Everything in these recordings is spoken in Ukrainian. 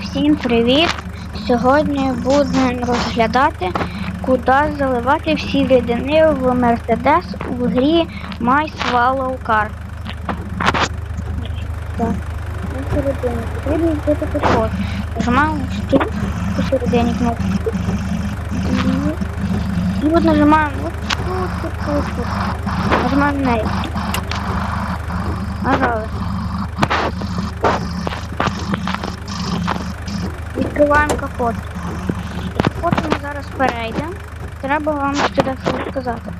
Всім привіт! Сьогодні будемо розглядати, куди заливати всі рідини в Mercedes в грі My Swallow Car. Так, посередині потрібно вбити код. Нажимаємо тут посередині кнопку. І от нажимаємо. Нажимаємо на неї. Нажали. Відкриваємо капот. Капот ми зараз перейдемо. Треба вам ще дещо розказати.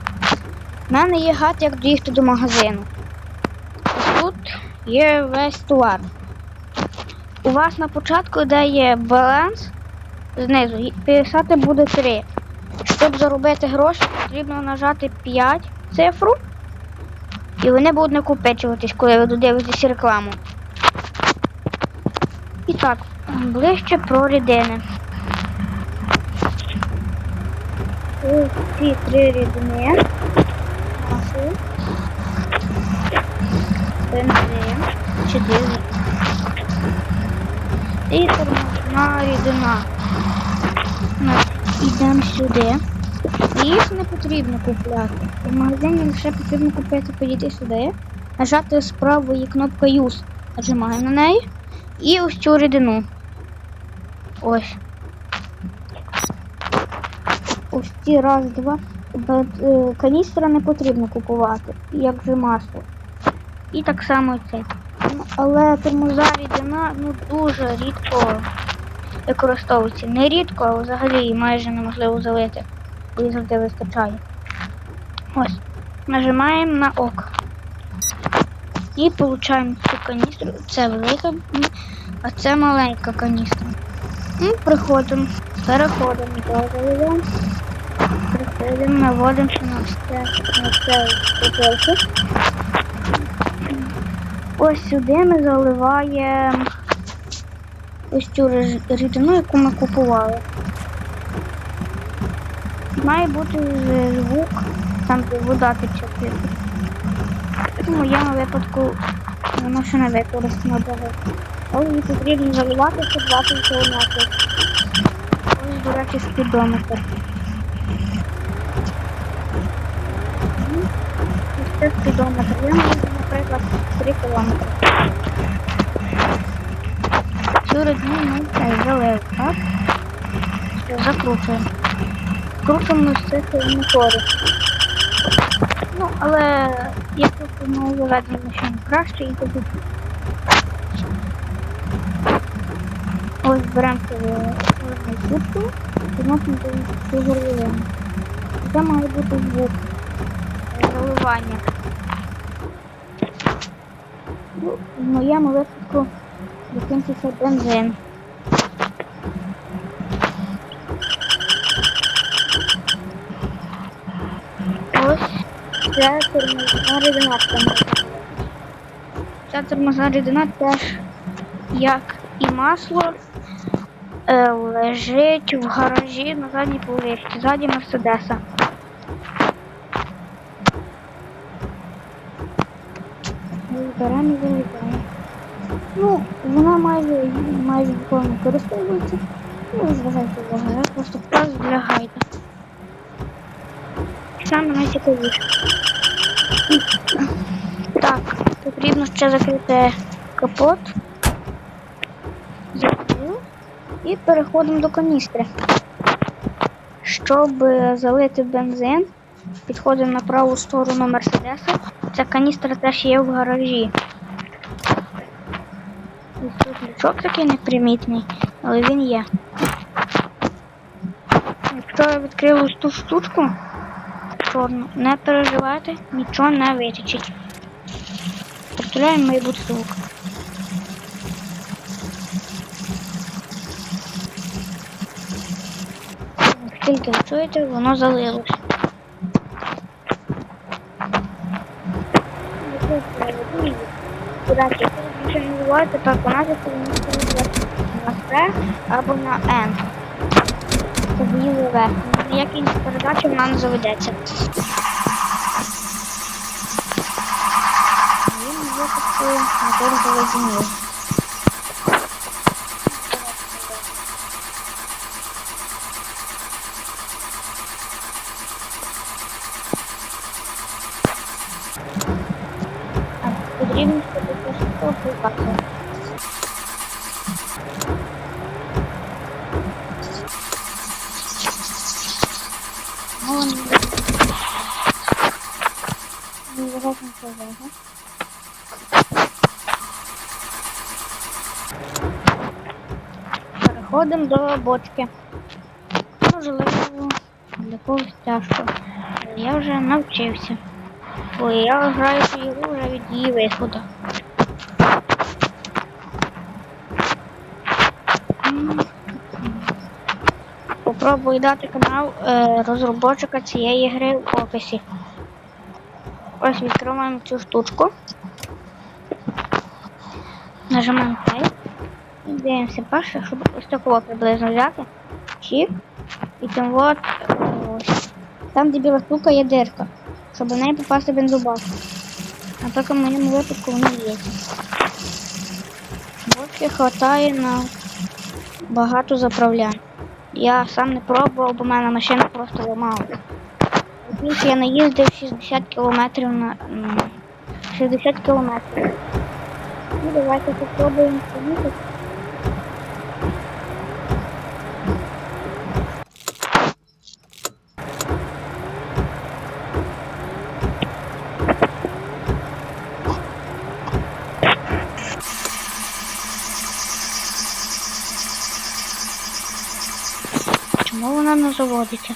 У мене є гад, як доїхати до магазину. Тут є весь товар. У вас на початку, де є баланс, знизу, писати буде 3. Щоб заробити гроші, потрібно нажати 5 цифру. І вони будуть накопичуватись, коли ви додивитесь рекламу. І так, ближче про рідини. Ці три рідини. Масло. Бензин. Дизель. І тормозна рідина. Йдемо сюди. Їх не потрібно купляти. В магазині лише потрібно купити, підійти сюди, нажати з правої кнопка Use. Нажимаємо на неї. І ось цю рідину. Ось. Ось ці раз, два. Е, Каністра не потрібно купувати, як же масло. І так само це. Ну, Але тормоза рідина ну, дуже рідко використовується. Не рідко, а взагалі майже неможливо залити. бо завжди вистачає. Ось. Нажимаємо на ок. І получаємо цю каністру. Це велика, а це маленька каністра. І приходимо, переходимо до заливаємо. Приходимо, наводимося на все, на це бутилку. Ось сюди ми заливаємо ось цю рідину, яку ми купували. Має бути звук, там де вода тече. В моєму випадку воно ще не використано. Її потрібно заливати, щоб 20 кілометрів. Ось, до речі, спідометр. Ось це спідометр. Я можу, наприклад, 3 кілометри. Цю рідину ми цей залили, так? Закручуємо. Крутимо з цих моторів. Ну, але воно заведено ще не краще, і тоді. Ось беремо цю кутку і носимо цю горловину. Це має бути звук е, заливання. Ну, в моєму випадку закінчився бензин. Ось це тормозна рідина. Ця тормозна рідина теж, як і масло, е, лежить в гаражі на задній поличці, ззаді Мерседеса. Залітаємо. Ну, вона майже, майже ніколи не користується. Ну, зважайте увагу, я просто покажу для гайда. Саме найцікавіше. Так, потрібно ще закрити капот. І переходимо до каністри. Щоб залити бензин, підходимо на праву сторону Мерседеса. Ця каністра теж є в гаражі. Ось тут лючок такий непримітний, але він є. Якщо я відкрив ось ту штучку, чорну, не переживайте, нічого не витечить. Представляємо, має бути звук. Як Тільки чуєте, воно залилось. Куди більше не говорите, то виконати на С або на N. Це білий верх. Ніякі передачі вона не заведеться. Він випадку мотор заледенів. показує. Переходимо до бочки. Можливо, для когось тяжко. Я вже навчився. Бо я граю цю ігру вже від її виходу. Попробую дати канал е, розробника цієї гри в описі. Ось відкриваємо цю штучку. Нажимаємо play. І дивимося перше, щоб ось такого приблизно взяти. Чіп. І там от ось. Там, де біла штука, є дирка. Щоб в неї попасти бензобак. А так в моєму випадку воно є. Бочки хватає на багато заправлянь. Я сам не пробував, бо в мене машина просто ламалася. Більше я наїздив 60 кілометрів на 60 кілометрів. Ну, давайте попробуємо поїхати. Чому заводиться?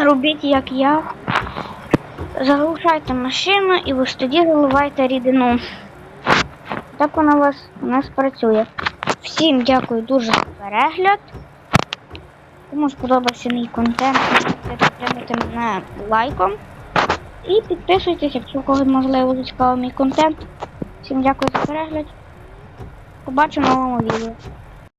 Робіть як я. Заглушайте машину і ось тоді заливайте рідину. Так вона у вас у нас працює. Всім дякую дуже за перегляд. Кому сподобався мій контент, можете підтримати мене лайком. І підписуйтесь, якщо у когось можливо зацікавив мій контент. Всім дякую за перегляд. Побачимо в новому відео.